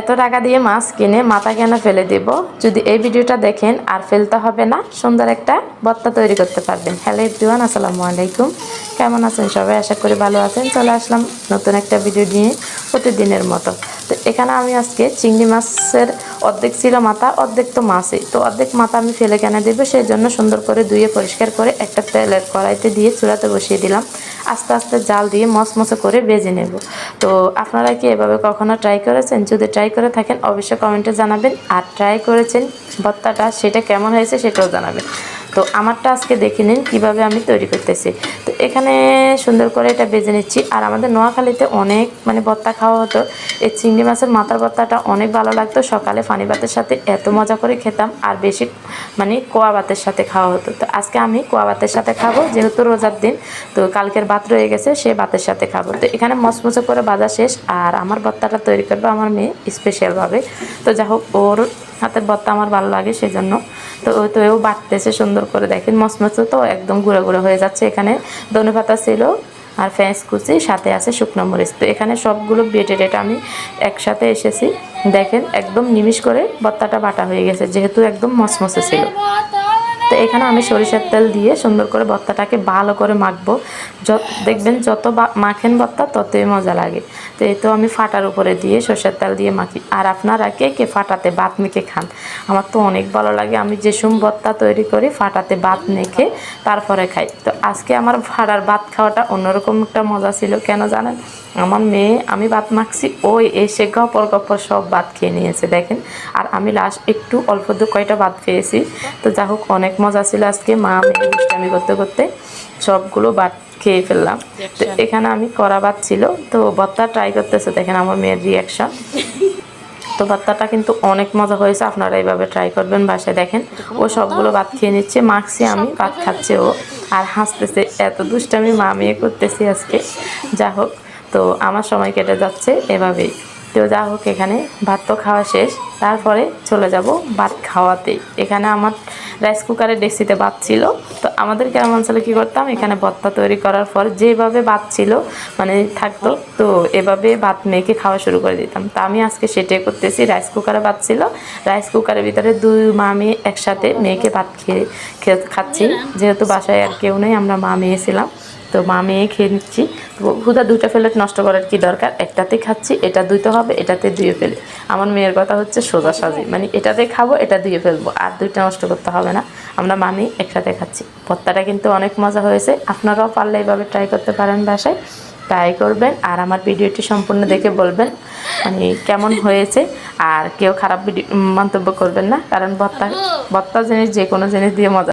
এত টাকা দিয়ে মাছ কিনে মাথা কেন ফেলে দেব? যদি এই ভিডিওটা দেখেন, আর ফেলতে হবে না, সুন্দর একটা বত্তা তৈরি করতে পারবেন। হ্যালো এভরিওয়ান, আসসালামু আলাইকুম। কেমন আছেন সবাই? আশা করি ভালো আছেন। চলে আসলাম নতুন একটা ভিডিও নিয়ে প্রতিদিনের মতো। তো এখানে আমি আজকে চিংড়ি মাছের অর্ধেক ছিল মাথা, অর্ধেক তো মাছই। তো অর্ধেক মাথা আমি ফেলে কেন দেবো সেই জন্য সুন্দর করে ধুয়ে পরিষ্কার করে একটা তেলের কড়াইতে দিয়ে চুলাতে বসিয়ে দিলাম। আস্তে আস্তে জাল দিয়ে মচমচে করে বেজে নেব। তো আপনারা কি এভাবে কখনো ট্রাই করেছেন? যদি ট্রাই করে থাকেন, অবশ্যই কমেন্টে জানাবেন। আর ট্রাই করেছেন ভর্তাটা, সেটা কেমন হয়েছে সেটাও জানাবেন। তো আমারটা আজকে দেখে নিন কীভাবে আমি তৈরি করতেছি। তো এখানে সুন্দর করে এটা বেজে নিচ্ছি। আর আমাদের নোয়াখালীতে অনেক মানে ভর্তা খাওয়া হতো। এই চিংড়ি মাছের মাথার ভর্তাটা অনেক ভালো লাগতো। সকালে ফানি ভাতের সাথে এত মজা করে খেতাম। আর বেশি মানে কোয়া ভাতের সাথে খাওয়া হতো। তো আজকে আমি কোয়া ভাতের সাথে খাব, যেহেতু রোজার দিন। তো কালকের ভাত রয়ে গেছে, সে ভাতের সাথে খাব। তো এখানে মচমচে করে বাজা শেষ। আর আমার ভর্তাটা তৈরি করব আমার মেয়ে স্পেশালভাবে তো যা হোক ওর হাতের ভর্তা আমার ভালো লাগে সেজন্য। তো ওই তো ও বাটতেছে সুন্দর করে দেখেন, মচমচে তো একদম গুঁড়ো গুঁড়ো হয়ে যাচ্ছে এখানে। ধনে পাতা ছিল আর ফ্যাঁস কুচি, সাথে আছে শুকনো মরিচ। তো এখানে সবগুলো বেটে টেটে আমি একসাথে এসেছি। দেখেন, একদম নিমিশ করে ভর্তাটা বাটা হয়ে গেছে, যেহেতু একদম মচমচে ছিল। তো এখানে আমি সরিষার তেল দিয়ে সুন্দর করে ভর্তাটাকে ভালো করে মাখবো। দেখবেন যত মাখেন ভর্তা ততই মজা লাগে। তো এই তো আমি ফাটার উপরে দিয়ে সরষের তেল দিয়ে মাখি। আর আপনারা কে কে ফাটাতে ভাত মেখে খান? আমার তো অনেক ভালো লাগে। আমি যেসব ভর্তা তৈরি করি ফাটাতে ভাত মেখে তারপরে খাই। তো আজকে আমার ফাটার ভাত খাওয়াটা অন্যরকম একটা মজা ছিল। কেন জানেন? আমার মেয়ে, আমি ভাত মাখছি ওই এসে গপর গপর সব ভাত খেয়ে নিয়েছে, দেখেন। আর আমি লাস্ট একটু অল্প দু কয়টা ভাত খেয়েছি। তো যা হোক, অনেক মজা ছিল আজকে মা মেয়ে দুষ্টামি করতে করতে সবগুলো ভাত খেয়ে ফেললাম। তো এখানে আমি করা ভাত ছিল তো ভর্তা ট্রাই করতেছে দেখেন আমার মেয়ের রিয়াকশন তো ভর্তাটা কিন্তু অনেক মজা হয়েছে আপনারা এইভাবে ট্রাই করবেন বাসায় দেখেন। ও সবগুলো ভাত খেয়ে নিচ্ছে মাখছি আমি ভাত খাচ্ছে ও আর হাসতেছে এত দুষ্টামি মা মেয়ে করতেছি আজকে। যা হোক তো আমার সময় কেটে যাচ্ছে এভাবেই। তো যা হোক এখানে ভাত তো খাওয়া শেষ তারপরে চলে যাব ভাত খাওয়াতে। এখানে আমার রাইস কুকারে ডেক্সিতে ভাত ছিল। তো আমাদের গ্রাম অঞ্চলে কী করতাম, এখানে ভর্তা তৈরি করার পর যেভাবে ভাত ছিল মানে থাকতো, তো এভাবে ভাত মেখে খাওয়া শুরু করে দিতাম। তা আমি আজকে সেটাই করতেছি, রাইস কুকারে ভাত ছিল। রাইস কুকারের ভিতরে দুই মা মেয়ে একসাথে মেয়েকে ভাত খেয়ে খেয়ে খাচ্ছি। যেহেতু বাসায় আর কেউ নেই, আমরা মা মেয়ে ছিলাম, তো মা মেয়ে খেয়ে নিচ্ছি। হুদা দুইটা প্লেট নষ্ট করার কি দরকার? একটাতে খাচ্ছি, এটা দুইতে হবে, এটাতে ধুয়ে ফেলি। আমার মেয়ের কথা হচ্ছে সোজা সাজি মানে এটাতে খাব, এটা ধুয়ে ফেলব, আর দুইটা নষ্ট করতে হবে না। আমরা মানি একসাথে খাচ্ছি। ভর্তাটা কিন্তু অনেক মজা হয়েছে। আপনারাও পারলে এইভাবে ট্রাই করতে পারেন বাসায়। ট্রাই করবেন আর আমার ভিডিওটি সম্পূর্ণ দেখে বলবেন মানে কেমন হয়েছে। আর কেউ খারাপ ভিডিও মন্তব্য করবেন না। কারণ ভর্তা ভর্তা জিনিস যে কোনো জিনিস দিয়ে মজা